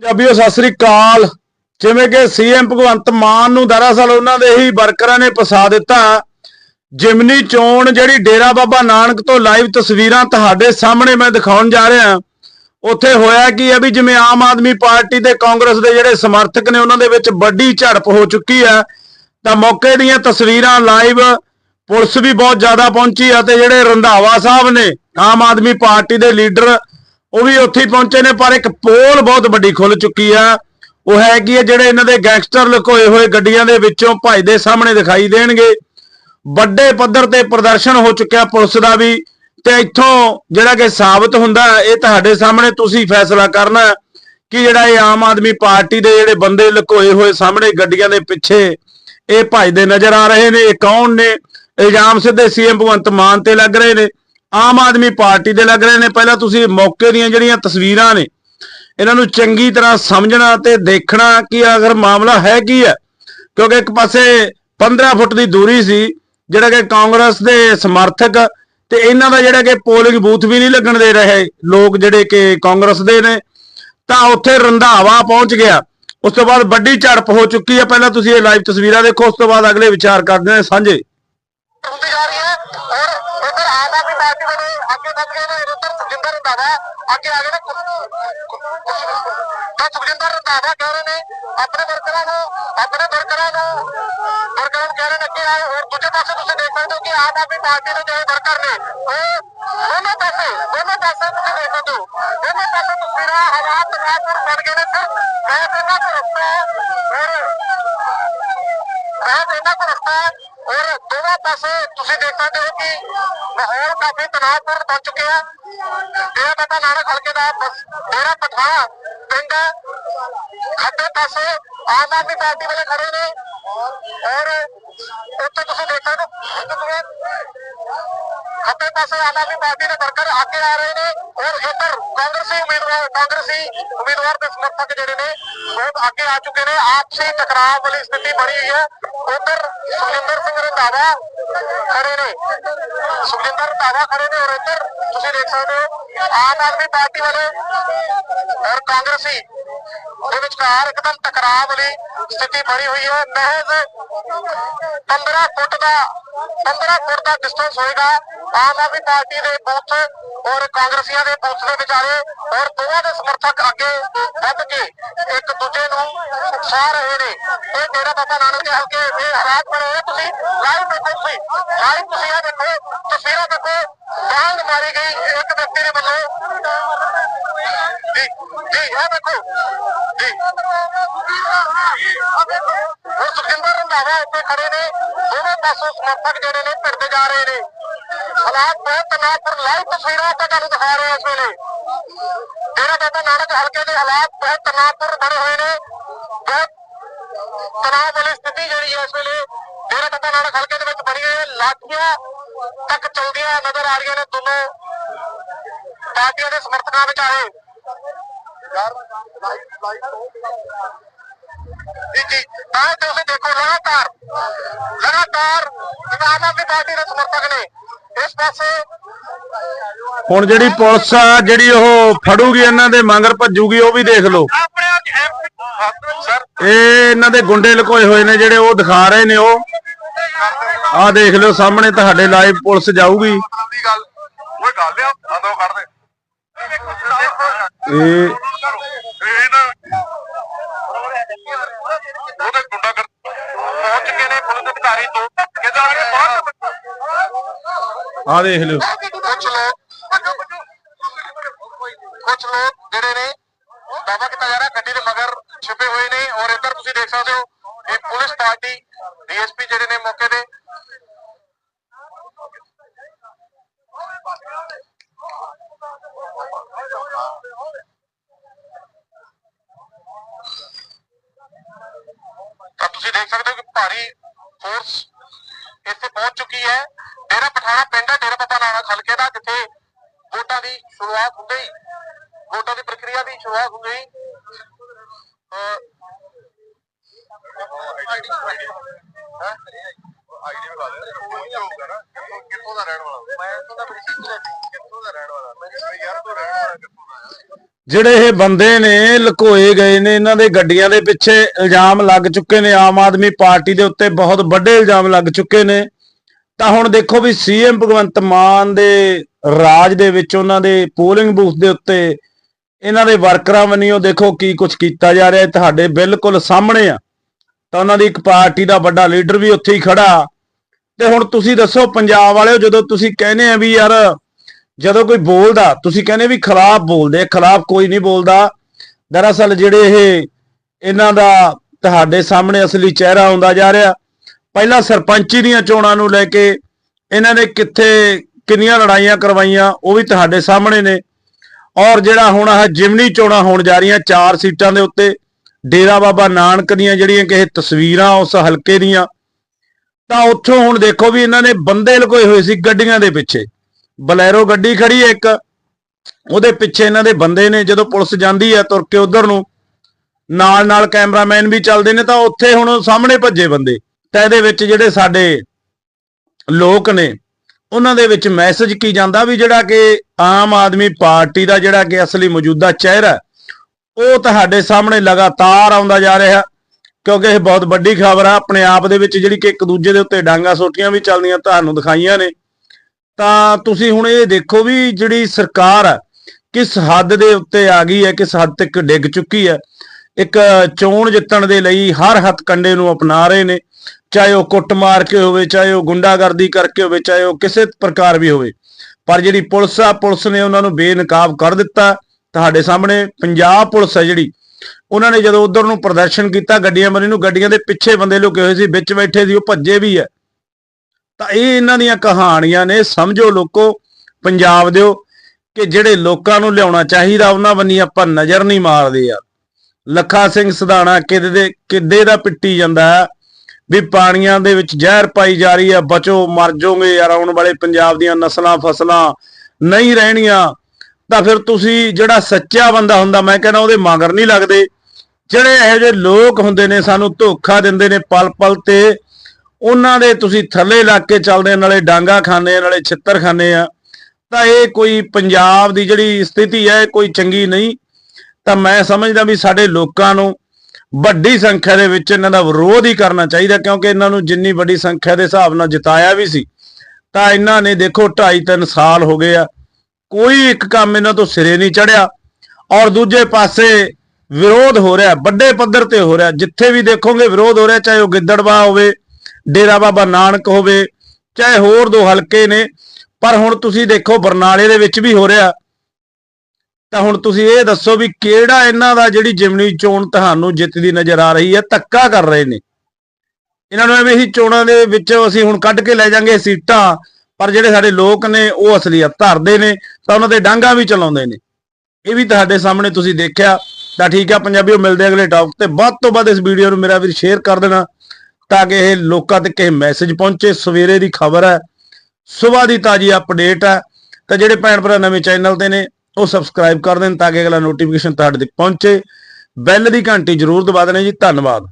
ਪੰਜਾਬੀਓ, ਸਤਿ ਸ੍ਰੀ ਅਕਾਲ। ਜਿਵੇਂ ਕਿ ਸੀਐਮ ਭਗਵੰਤ ਮਾਨ ਨੂੰ ਦਰਅਸਲ ਉਹਨਾਂ ਦੇ ਹੀ ਵਰਕਰਾਂ ਨੇ ਫਸਾ ਦਿੱਤਾ। ਜਿਮਨੀ ਚੋਣ, ਜਿਹੜੀ ਡੇਰਾ ਬਾਬਾ ਨਾਨਕ ਤੋਂ ਲਾਈਵ ਤਸਵੀਰਾਂ ਤੁਹਾਡੇ ਸਾਹਮਣੇ ਮੈਂ ਦਿਖਾਉਣ ਜਾ ਰਿਹਾ। ਉੱਥੇ ਹੋਇਆ ਕੀ ਹੈ ਵੀ ਜਿਵੇਂ ਆਮ ਆਦਮੀ ਪਾਰਟੀ ਤੇ ਕਾਂਗਰਸ ਦੇ ਜਿਹੜੇ ਸਮਰਥਕ ਨੇ, ਉਹਨਾਂ ਦੇ ਵਿੱਚ ਵੱਡੀ ਝੜਪ ਹੋ ਚੁੱਕੀ ਹੈ। ਤਾਂ ਮੌਕੇ ਦੀਆਂ ਤਸਵੀਰਾਂ ਲਾਈਵ ਪੁਲਿਸ ਵੀ ਬਹੁਤ ਜ਼ਿਆਦਾ ਪਹੁੰਚੀ ਹੈ ਤੇ ਜਿਹੜੇ ਰੰਧਾਵਾ ਸਾਹਿਬ ਨੇ, ਆਮ ਆਦਮੀ ਪਾਰਟੀ ਦੇ ਲੀਡਰ ਉਹ ਵੀ ਉੱਥੇ ਪਹੁੰਚੇ ਨੇ, ਪਰ ਇੱਕ ਪੋਲ ਬਹੁਤ ਵੱਡੀ ਖੁੱਲ ਚੁੱਕੀ ਆ। ਉਹ ਹੈ ਕਿ ਜਿਹੜੇ ਇਹਨਾਂ ਦੇ ਗੈਂਗਸਟਰ ਲੁਕੋਏ ਹੋਏ ਗੱਡੀਆਂ ਦੇ ਵਿੱਚੋਂ ਭੱਜਦੇ ਸਾਹਮਣੇ ਦਿਖਾਈ ਦੇਣਗੇ। ਵੱਡੇ ਪੱਧਰ ਤੇ ਪ੍ਰਦਰਸ਼ਨ ਹੋ ਚੁੱਕਿਆ ਪੁਲਿਸ ਦਾ ਵੀ, ਤੇ ਇੱਥੋਂ ਜਿਹੜਾ ਕਿ ਸਾਬਤ ਹੁੰਦਾ, ਇਹ ਤੁਹਾਡੇ ਸਾਹਮਣੇ ਤੁਸੀਂ ਫੈਸਲਾ ਕਰਨਾ ਕਿ ਜਿਹੜਾ ਇਹ ਆਮ ਆਦਮੀ ਪਾਰਟੀ ਦੇ ਜਿਹੜੇ ਬੰਦੇ ਲੁਕੋਏ ਹੋਏ ਸਾਹਮਣੇ ਗੱਡੀਆਂ ਦੇ ਪਿੱਛੇ ਇਹ ਭੱਜਦੇ ਨਜ਼ਰ ਆ ਰਹੇ ਨੇ, ਇਹ ਕੌਣ ਨੇ? ਇਲਜ਼ਾਮ ਸਿੱਧੇ ਸੀਐਮ ਭਗਵੰਤ ਮਾਨ ਤੇ ਲੱਗ ਰਹੇ ਨੇ। ਆਮ ਆਦਮੀ ਪਾਰਟੀ ਦੇ ਲੱਗ ਰਹੇ ਨੇ। ਪਹਿਲਾਂ ਤੁਸੀਂ ਮੌਕੇ ਦੀਆਂ ਜਿਹੜੀਆਂ ਤਸਵੀਰਾਂ ਨੇ, ਇਹਨਾਂ ਨੂੰ ਚੰਗੀ ਤਰ੍ਹਾਂ ਸਮਝਣਾ ਤੇ ਦੇਖਣਾ ਕਿ ਅਗਰ ਮਾਮਲਾ ਹੈ ਕੀ ਹੈ। ਕਿਉਂਕਿ ਇੱਕ ਪਾਸੇ 15 ਫੁੱਟ ਦੀ ਦੂਰੀ ਸੀ, ਜਿਹੜਾ ਕਿ ਕਾਂਗਰਸ ਦੇ ਸਮਰਥਕ ਤੇ ਇਹਨਾਂ ਦਾ ਜਿਹੜਾ ਕਿ ਪੋਲਿੰਗ ਬੂਥ ਵੀ ਨਹੀਂ ਲੱਗਣ ਦੇ ਰਹੇ ਲੋਕ ਜਿਹੜੇ ਕਿ ਕਾਂਗਰਸ ਦੇ ਨੇ, ਤਾਂ ਉੱਥੇ ਰੰਧਾਵਾ ਪਹੁੰਚ ਗਿਆ। ਉਸ ਤੋਂ ਬਾਅਦ ਵੱਡੀ ਝੜਪ ਹੋ ਚੁੱਕੀ ਹੈ। ਪਹਿਲਾਂ ਤੁਸੀਂ ਇਹ ਲਾਈਵ ਤਸਵੀਰਾਂ ਦੇਖੋ, ਉਸ ਤੋਂ ਬਾਅਦ ਅਗਲੇ ਵਿਚਾਰ ਕਰਦੇ ਹਾਂ ਸਾਂਝੇ। ਅੱਗੇ ਵੱਧ ਗਏ ਨੇ ਉਧਰ ਸੁਖਜਿੰਦਰ ਰੰਧਾਵਾ ਅੱਗੇ ਆ ਗਏ ਨੇ ਤਾਂ ਸੁਖਜਿੰਦਰ ਰੰਧਾਵਾ ਕਹਿ ਰਹੇ ਨੇ ਆਪਣੇ ਵਰਕਰਾਂ ਨੂੰ ਆਪਣੇ ਵਰਕਰਾਂ ਨੂੰ ਵਰਕਰਾਂ ਨੂੰ ਕਹਿ ਰਹੇ ਨੇ ਅੱਗੇ ਆਓ ਔਰ ਦੂਜੇ ਪਾਸੇ ਪਾਸੇ ਤੁਸੀਂ ਦੇਖ ਸਕਦੇ ਹੋ ਕਿ ਮਾਹੌਲ ਕਾਫੀ ਤਣਾਅਪੂਰਨ ਬਣ ਚੁੱਕਿਆ। ਹੈ ਡੇਰਾ ਬਾਬਾ ਨਾਨਕ ਹਲਕੇ ਦਾ ਡੇਰਾ ਪਠਾ ਪਿੰਡ, ਖੱਬੇ ਪਾਸੇ ਆਮ ਆਦਮੀ ਪਾਰਟੀ ਵਾਲੇ ਖੜੇ ਨੇ। ਔਰ ਉੱਥੇ ਤੁਸੀਂ ਦੇਖ ਸਕਦੇ ਹੋ ਖੱਬੇ ਪਾਸੇ ਆਮ ਆਦਮੀ ਪਾਰਟੀ ਦੇ ਵਰਕਰ ਅੱਗੇ ਆ ਰਹੇ ਨੇ। ਔਰ ਇੱਧਰ ਕਾਂਗਰਸੀ ਉਮੀਦਵਾਰ ਕਾਂਗਰਸੀ ਉਮੀਦਵਾਰ ਦੇ ਸਮਰਥਕ ਜਿਹੜੇ ਨੇ ਉਹ ਅੱਗੇ ਆ ਚੁੱਕੇ ਨੇ। ਆਪਸੀ ਟਕਰਾਅ ਵਾਲੀ ਸਥਿਤੀ ਬਣੀ ਹੋਈ ਹੈ। ਉੱਧਰ ਸੁਖਿੰਦਰ ਸਿੰਘ ਰੰਧਾਵਾ ਖੜੇ ਨੇ। ਸੁਖਜਿੰਦਰ ਰੰਧਾਵਾ ਖੜੇ ਨੇ ਔਰ ਇੱਧਰ ਤੁਸੀਂ ਦੇਖ ਸਕਦੇ ਹੋ, ਆਮ ਆਦਮੀ ਪਾਰਟੀ ਵਾਲੇ ਔਰ ਕਾਂਗਰਸੀ ਦੇ ਵਿਚਕਾਰ ਇੱਕਦਮ ਟਕਰਾਅ ਵਾਲੀ ਸਥਿਤੀ ਬਣੀ ਹੋਈ ਹੈ। ਮਹਿਜ਼ 15 ਫੁੱਟ ਦਾ 15 ਫੁੱਟ ਦਾ ਡਿਸਟੈਂਸ ਹੋਏਗਾ। ਆਮ ਆਦਮੀ ਪਾਰਟੀ ਦੇ ਬੂਥ ਔਰ ਕਾਂਗਰਸੀਆਂ ਦੇ ਬੂਥ ਦੇ ਵਿਚਾਲੇ ਔਰ ਦੋਵਾਂ ਦੇ ਸਮਰਥਕ ਅੱਗੇ ਵੱਧ ਕੇ ਇੱਕ ਦੂਜੇ ਨੂੰ ਉਕਸਾ ਰਹੇ ਨੇ। ਇਹ ਡੇਰਾ ਬਾਬਾ ਨਾਨਕ ਦੇ ਹਲਕੇ ਦੇ ਹਾਲਾਤ ਬਣੇ ਹੋਏ ਤੁਸੀਂ ਲਾਈਵ ਦੇਖੋ ਤੁਸੀਂ। ਲਾਈਵ ਤੁਸੀਂ ਇਹ ਦੇਖੋ। ਤਸਵੀਰਾਂ ਦੇਖੋ। ਡਾਂਗ ਮਾਰੀ ਗਈ ਇੱਕ ਵਿਅਕਤੀ ਦੇ ਵੱਲੋਂ। ਜੀ ਜੀ ਇਹ ਦੇਖੋ। ਜੀ। ਹੁਣ ਸੁਖਿੰਦਰ ਰੰਧਾਵਾ ਇੱਥੇ ਖੜੇ ਨੇ। ਦੋਵੇਂ ਪਾਸੋਂ ਸਮਰਥਕ ਜਿਹੜੇ ਨੇ ਭਿੜਦੇ ਜਾ ਰਹੇ ਨੇ। ਹਾਲਾਤ ਬਹੁਤ ਤਣਾਅਪੂਰਨ ਲਾਈਵ ਤਸਵੀਰਾਂ ਆਪਾਂ ਤੁਹਾਨੂੰ ਦਿਖਾ ਰਹੇ ਇਸ ਵੇਲੇ ਡੇਰਾ ਬਾਬਾ ਨਾਨਕ ਹਲਕੇ ਦੇ ਹਾਲਾਤ ਬਹੁਤ ਤਣਾਅਪੂਰਨ ਬਣੇ ਹੋਏ ਨੇ ਬਹੁਤ ਤਣਾਅ ਵਾਲੀ ਸਥਿਤੀ ਜਿਹੜੀ ਇਸ ਵੇਲੇ ਡੇਰਾ ਬਾਬਾ ਨਾਨਕ ਹਲਕੇ ਦੇ ਵਿੱਚ ਬਣੀ ਹੈ ਲਾਠੀਆਂ ਤੱਕ ਚਲਦੀਆਂ ਨਜ਼ਰ ਆ ਰਹੀਆਂ ਨੇ ਦੋਨੋਂ ਪਾਰਟੀਆਂ ਦੇ ਸਮਰਥਕਾਂ ਵਿਚਾਲੇ ਜੀ ਜੀ ਤਾਂ ਤੁਸੀਂ ਦੇਖੋ ਲਗਾਤਾਰ ਲਗਾਤਾਰ ਆਮ ਆਦਮੀ ਪਾਰਟੀ ਦੇ ਸਮਰਥਕ ਨੇ ਹੁਣ ਜਿਹੜੀ ਪੁਲਿਸ ਆ, ਜਿਹੜੀ ਉਹ ਫੜੂਗੀ, ਇਹਨਾਂ ਦੇ ਮਗਰ ਭੱਜੂਗੀ, ਉਹ ਵੀ ਦੇਖ ਲਓ। ਇਹ ਇਹਨਾਂ ਦੇ ਗੁੰਡੇ ਲੁਕੋਏ ਹੋਏ ਨੇ, ਜਿਹੜੇ ਉਹ ਦਿਖਾ ਰਹੇ ਨੇ ਉਹ। ਆਹ ਦੇਖ ਲਿਓ, ਸਾਹਮਣੇ ਤੁਹਾਡੇ ਲਾਈਵ ਪੁਲਿਸ ਜਾਊਗੀ। ਇਹ ਆਹ ਦੇਖ ਲਿਓ। ਕੁਝ ਲੋਕ ਕੁਝ ਲੋਕ ਜਿਹੜੇ ਨੇ ਦਾਵਾ ਕੀਤਾ ਜਾ ਰਿਹਾ, ਗੱਡੀ ਦੇ ਮਗਰ ਛੁਪੇ ਹੋਏ ਨੇ। ਔਰ ਇੱਧਰ ਤੁਸੀਂ ਦੇਖ ਸਕਦੇ ਹੋ, ਇਹ ਪੁਲਿਸ ਪਾਰਟੀ, ਡੀਐਸਪੀ ਜਿਹੜੇ ਨੇ ਮੌਕੇ ਤੇ। ਤਾਂ ਤੁਸੀਂ ਦੇਖ ਸਕਦੇ ਹੋ ਕਿ ਭਾਰੀ ਫੋਰਸ ਇੱਥੇ ਪਹੁੰਚ ਚੁੱਕੀ ਹੈ। ਡੇਰਾ ਪਠਾਣਾ ਪਿੰਡ ਹੈ ਡੇਰਾ ਬਾਬਾ ਨਾਨਕ ਹਲਕੇ ਦਾ ਜਿੱਥੇ ਵੋਟਾਂ ਦੀ ਸ਼ੁਰੂਆਤ ਹੁੰਦੇ। ਹੀ ਵੋਟਾਂ ਦੀ ਪ੍ਰਕਿਰਿਆ ਦੀ ਸ਼ੁਰੂਆਤ ਹੁੰਦੇ। ਹੀ? ਆਈਡੀ ਵਿਖਾ ਦੇ ਕੋਈ ਹੋਊਗਾ ਨਾ ਕਿੱਥੋਂ ਕਿੱਥੋਂ ਦਾ ਰਹਿਣ ਵਾਲਾ? ਮੈਂ ਦਾ ਬਰੀਕੀ ਕਿੱਥੋਂ ਦਾ ਰਹਿਣ ਵਾਲਾ? ਮੈਂ ਯਾਰ ਤੋਂ ਰਹਿਣ ਵਾਲਾ ਕਿੱਥੋਂ ਦਾ ਹੈ ਜਿਹੜੇ ਇਹ ਬੰਦੇ ਨੇ, ਲੁਕੋਏ ਗਏ ਨੇ, ਇਹਨਾਂ ਦੇ ਗੱਡੀਆਂ ਦੇ ਪਿੱਛੇ ਇਲਜ਼ਾਮ ਲੱਗ ਚੁੱਕੇ ਨੇ, ਆਮ ਆਦਮੀ ਪਾਰਟੀ ਦੇ ਉੱਤੇ ਬਹੁਤ ਵੱਡੇ ਇਲਜ਼ਾਮ ਲੱਗ ਚੁੱਕੇ ਨੇ। ਤਾਂ ਹੁਣ ਦੇਖੋ ਵੀ ਸੀਐਮ ਭਗਵੰਤ ਮਾਨ ਦੇ ਰਾਜ ਦੇ ਵਿੱਚ ਉਹਨਾਂ ਦੇ ਪੋਲਿੰਗ ਬੂਥ ਦੇ ਉੱਤੇ ਇਹਨਾਂ ਦੇ ਵਰਕਰਾਂ ਵੱਲੋਂ ਦੇਖੋ ਕੀ ਕੁਝ ਕੀਤਾ ਜਾ ਰਿਹਾ ਤੁਹਾਡੇ ਬਿਲਕੁਲ ਸਾਹਮਣੇ ਆ। ਤਾਂ ਉਹਨਾਂ ਦੀ ਇੱਕ ਪਾਰਟੀ ਦਾ ਵੱਡਾ ਲੀਡਰ ਵੀ ਉੱਥੇ ਹੀ ਖੜਾ। ਤੇ ਹੁਣ ਤੁਸੀਂ ਦੱਸੋ, ਪੰਜਾਬ ਵਾਲਿਓ ਜਦੋਂ ਤੁਸੀਂ ਕਹਿੰਦੇ ਆ ਵੀ ਯਾਰ ਜਦੋਂ ਕੋਈ ਬੋਲਦਾ, ਤੁਸੀਂ ਕਹਿੰਦੇ ਵੀ ਖਿਲਾਫ ਬੋਲਦੇ ਖਿਲਾਫ ਕੋਈ ਨਹੀਂ ਬੋਲਦਾ। ਦਰਅਸਲ ਜਿਹੜੇ ਇਹ ਇਹਨਾਂ ਦਾ ਤੁਹਾਡੇ ਸਾਹਮਣੇ ਅਸਲੀ ਚਿਹਰਾ ਆਉਂਦਾ ਜਾ ਰਿਹਾ। ਪਹਿਲਾਂ ਸਰਪੰਚੀ ਦੀਆਂ ਚੋਣਾਂ ਨੂੰ ਲੈ ਕੇ ਇਹਨਾਂ ਨੇ ਕਿੱਥੇ ਕਿੰਨੀਆਂ ਲੜਾਈਆਂ ਕਰਵਾਈਆਂ, ਉਹ ਵੀ ਤੁਹਾਡੇ ਸਾਹਮਣੇ ਨੇ। ਔਰ ਜਿਹੜਾ ਹੁਣ ਆਹ ਜਿਮਨੀ ਚੋਣਾਂ ਹੋਣ ਜਾ ਰਹੀਆਂ, ਚਾਰ ਸੀਟਾਂ ਦੇ ਉੱਤੇ, ਡੇਰਾ ਬਾਬਾ ਨਾਨਕ ਦੀਆਂ ਜਿਹੜੀਆਂ ਕਿ ਤਸਵੀਰਾਂ ਉਸ ਹਲਕੇ ਦੀਆਂ, ਤਾਂ ਉੱਥੋਂ ਹੁਣ ਦੇਖੋ ਵੀ ਇਹਨਾਂ ਨੇ ਬੰਦੇ ਲਗੋਏ ਹੋਏ ਸੀ ਗੱਡੀਆਂ ਦੇ ਪਿੱਛੇ। ਬਲੈਰੋ ਗੱਡੀ ਖੜੀ ਹੈ ਇੱਕ। ਉਹਦੇ ਪਿੱਛੇ ਇਹਨਾਂ ਦੇ ਬੰਦੇ ਨੇ, ਜਦੋਂ ਪੁਲਿਸ ਜਾਂਦੀ ਹੈ ਤੁਰ ਕੇ ਉਧਰ ਨੂੰ, ਨਾਲ ਨਾਲ ਕੈਮਰਾਮੈਨ ਵੀ ਚੱਲਦੇ ਨੇ, ਤਾਂ ਉੱਥੇ ਹੁਣ ਸਾਹਮਣੇ ਭੱਜੇ ਬੰਦੇ। ਤਾਂ ਇਹਦੇ ਵਿੱਚ ਜਿਹੜੇ ਸਾਡੇ ਲੋਕ ਨੇ, ਉਹਨਾਂ ਦੇ ਵਿੱਚ ਮੈਸੇਜ ਕੀ ਜਾਂਦਾ ਵੀ ਜਿਹੜਾ ਕਿ ਆਮ ਆਦਮੀ ਪਾਰਟੀ ਦਾ ਜਿਹੜਾ ਕਿ ਅਸਲੀ ਮੌਜੂਦਾ ਚਿਹਰਾ ਉਹ ਤੁਹਾਡੇ ਸਾਹਮਣੇ ਲਗਾਤਾਰ ਆਉਂਦਾ ਜਾ ਰਿਹਾ, ਕਿਉਂਕਿ ਇਹ ਬਹੁਤ ਵੱਡੀ ਖਬਰ ਆ, ਆਪਣੇ ਆਪ ਦੇ ਵਿੱਚ ਜਿਹੜੀ ਕਿ ਇੱਕ ਦੂਜੇ ਦੇ ਉੱਤੇ ਡਾਂਗਾ ਸੋਟੀਆਂ ਵੀ ਚੱਲਦੀਆਂ, ਤੁਹਾਨੂੰ ਦਿਖਾਈਆਂ ਨੇ। ਤਾਂ ਤੁਸੀਂ ਹੁਣ ਇਹ ਦੇਖੋ ਵੀ ਜਿਹੜੀ ਸਰਕਾਰ ਆ, ਕਿਸ ਹੱਦ ਦੇ ਉੱਤੇ ਆ ਗਈ ਹੈ, ਕਿਸ ਹੱਦ ਤੱਕ ਡਿੱਗ ਚੁੱਕੀ ਹੈ। ਇੱਕ ਚੋਣ ਜਿੱਤਣ ਦੇ ਲਈ ਹਰ ਹੱਥ ਕੰਡੇ ਨੂੰ ਅਪਣਾ ਰਹੇ ਨੇ, ਚਾਹੇ ਉਹ ਕੁੱਟ ਮਾਰ ਕੇ ਹੋਵੇ, ਚਾਹੇ ਉਹ ਗੁੰਡਾਗਰਦੀ ਕਰਕੇ ਹੋਵੇ, ਚਾਹੇ ਉਹ ਕਿਸੇ ਪ੍ਰਕਾਰ ਵੀ ਹੋਵੇ। ਪਰ ਜਿਹੜੀ ਪੁਲਿਸ ਆ, ਪੁਲਿਸ ਨੇ ਉਹਨਾਂ ਨੂੰ ਬੇਨਕਾਬ ਕਰ ਦਿੱਤਾ ਤੁਹਾਡੇ ਸਾਹਮਣੇ। ਪੰਜਾਬ ਪੁਲਿਸ ਹੈ ਜਿਹੜੀ, ਉਹਨਾਂ ਨੇ ਜਦੋਂ ਉਧਰ ਨੂੰ ਪ੍ਰਦਰਸ਼ਨ ਕੀਤਾ ਗੱਡੀਆਂ ਬਣੀ ਨੂੰ, ਗੱਡੀਆਂ ਦੇ ਪਿੱਛੇ ਬੰਦੇ ਲੁਕੇ ਹੋਏ ਸੀ, ਵਿੱਚ ਬੈਠੇ ਸੀ, ਉਹ ਭੱਜੇ ਵੀ ਹੈ। ਤਾਂ ਇਹ ਇਹਨਾਂ ਦੀਆਂ ਕਹਾਣੀਆਂ ਨੇ, ਸਮਝੋ ਲੋਕੋ, ਪੰਜਾਬ ਦਿਓ ਕਿ ਜਿਹੜੇ ਲੋਕਾਂ ਨੂੰ ਲਿਆਉਣਾ ਚਾਹੀਦਾ, ਉਹਨਾਂ ਬੰਨੀ ਆਪਾਂ ਨਜ਼ਰ ਨਹੀਂ ਮਾਰਦੇ ਯਾਰ। ਲੱਖਾ ਸਿੰਘ ਸਧਾਣਾ ਕਿਦੇ ਦੇ, ਕਿੱਦੇ ਦਾ ਪਿੱਟੀ ਜਾਂਦਾ ਵੀ ਪਾਣੀਆਂ ਦੇ ਵਿੱਚ ਜ਼ਹਿਰ ਪਾਈ ਜਾ ਰਹੀ ਹੈ, ਬਚੋ, ਮਰ ਜਾਓਗੇ ਯਾਰ, ਆਉਣ ਵਾਲੇ ਪੰਜਾਬ ਦੀਆਂ ਨਸਲਾਂ, ਫਸਲਾਂ ਨਹੀਂ ਰਹਿਣੀਆਂ। ਤਾਂ ਫਿਰ ਤੁਸੀਂ ਜਿਹੜਾ ਸੱਚਾ ਬੰਦਾ ਹੁੰਦਾ, ਮੈਂ ਕਹਿੰਦਾ ਉਹਦੇ ਮਗਰ ਨਹੀਂ ਲੱਗਦੇ। ਜਿਹੜੇ ਇਹੋ ਜਿਹੇ ਲੋਕ ਹੁੰਦੇ ਨੇ, ਸਾਨੂੰ ਧੋਖਾ ਦਿੰਦੇ ਨੇ ਪਲ ਪਲ ਤੇ ਉਹਨਾਂ ਦੇ ਤੁਸੀਂ ਥੱਲੇ ਇਲਾਕੇ ਚੱਲਦੇ ਨਾਲੇ ਡਾਂਗਾ ਖਾਂਦੇ ਨਾਲੇ ਛਿੱਤਰ ਖਾਂਦੇ ਆ, ਤਾਂ ਇਹ ਕੋਈ ਪੰਜਾਬ ਦੀ ਜਿਹੜੀ ਸਥਿਤੀ ਹੈ, ਇਹ ਕੋਈ ਚੰਗੀ ਨਹੀਂ। ਤਾਂ ਮੈਂ ਸਮਝਦਾ ਵੀ ਸਾਡੇ ਲੋਕਾਂ ਨੂੰ ਵੱਡੀ ਸੰਖਿਆ ਦੇ ਵਿੱਚ ਇਹਨਾਂ ਦਾ ਵਿਰੋਧ ਹੀ ਕਰਨਾ ਚਾਹੀਦਾ, ਕਿਉਂਕਿ ਇਹਨਾਂ ਨੂੰ ਜਿੰਨੀ ਵੱਡੀ ਸੰਖਿਆ ਦੇ ਹਿਸਾਬ ਨਾਲ ਜਿਤਾਇਆ ਵੀ ਸੀ, ਤਾਂ ਇਹਨਾਂ ਨੇ ਦੇਖੋ 2.5 3 ਸਾਲ ਹੋ ਗਏ ਆ, ਕੋਈ ਇੱਕ ਕੰਮ ਇਹਨਾਂ ਤੋਂ ਸਿਰੇ ਨਹੀਂ ਚੜਿਆ, ਔਰ ਦੂਜੇ ਪਾਸੇ ਵਿਰੋਧ ਹੋ ਰਿਹਾ, ਵੱਡੇ ਪੱਧਰ ਤੇ ਹੋ ਰਿਹਾ, ਜਿੱਥੇ ਵੀ ਦੇਖੋਗੇ ਵਿਰੋਧ ਹੋ ਰਿਹਾ, ਚਾਹੇ ਉਹ ਗਿੱਦੜਵਾ ਹੋਵੇ ਡੇਰਾ ਬਾਬਾ ਨਾਨਕ ਹੋਵੇ, ਚਾਹੇ ਹੋਰ ਦੋ ਹਲਕੇ ਨੇ, ਪਰ ਹੁਣ ਤੁਸੀਂ ਦੇਖੋ ਬਰਨਾਲੇ ਦੇ ਵਿੱਚ ਵੀ ਹੋ ਰਿਹਾ। ਤਾਂ ਹੁਣ ਤੁਸੀਂ ਇਹ ਦੱਸੋ ਵੀ ਕਿਹੜਾ ਇਹਨਾਂ ਦਾ ਜਿਹੜੀ ਜਿਮਨੀ ਚੋਣ ਤੁਹਾਨੂੰ ਜਿੱਤਦੀ ਨਜ਼ਰ ਆ ਰਹੀ ਹੈ, ਧੱਕਾ ਕਰ ਰਹੇ ਨੇ। ਇਹਨਾਂ ਨੂੰ ਐਵੇਂ ਹੀ ਚੋਣਾਂ ਦੇ ਵਿੱਚ ਅਸੀਂ ਹੁਣ ਕੱਢ ਕੇ ਲੈ ਜਾਾਂਗੇ ਸੀਟਾਂ, ਪਰ ਜਿਹੜੇ ਸਾਡੇ ਲੋਕ ਨੇ, ਉਹ ਅਸਲੀਅਤ ਧਰਦੇ ਨੇ, ਤਾਂ ਉਹਨਾਂ ਦੇ ਡਾਂਗਾ ਵੀ ਚਲਾਉਂਦੇ ਨੇ। ਇਹ ਵੀ ਤੁਹਾਡੇ ਸਾਹਮਣੇ ਤੁਸੀਂ ਦੇਖਿਆ, ਤਾਂ ਠੀਕ ਆ, ਪੰਜਾਬੀਓ, ਮਿਲਦੇ ਅਗਲੇ ਟੌਪਿਕ ਤੇ। ਵੱਧ ਤੋਂ ਵੱਧ ਇਸ ਵੀਡੀਓ ਨੂੰ ਮੇਰਾ ਵੀਰ ਸ਼ੇਅਰ ਕਰ ਦੇਣਾ। ਤਾਂ ਕਿ ਇਹ ਲੋਕਾਂ ਤੱਕ ਇਹ ਮੈਸੇਜ ਪਹੁੰਚੇ। ਸਵੇਰੇ ਦੀ ਖਬਰ ਹੈ। ਸਵੇਰ ਦੀ ਤਾਜੀ ਅਪਡੇਟ ਹੈ। ਤਾਂ ਜਿਹੜੇ ਭੈਣ ਭਰਾ ਨਵੇਂ ਚੈਨਲ ਤੇ ਨੇ, ਉਹ ਸਬਸਕ੍ਰਾਈਬ ਕਰ ਦੇਣ ਤਾਂ ਕਿ ਅਗਲਾ ਨੋਟੀਫਿਕੇਸ਼ਨ ਤੁਹਾਡੇ ਤੱਕ ਪਹੁੰਚੇ। ਬੈਲ ਦੀ ਘੰਟੀ ਜ਼ਰੂਰ ਦਬਾ ਦੇਣਾ ਜੀ। ਧੰਨਵਾਦ।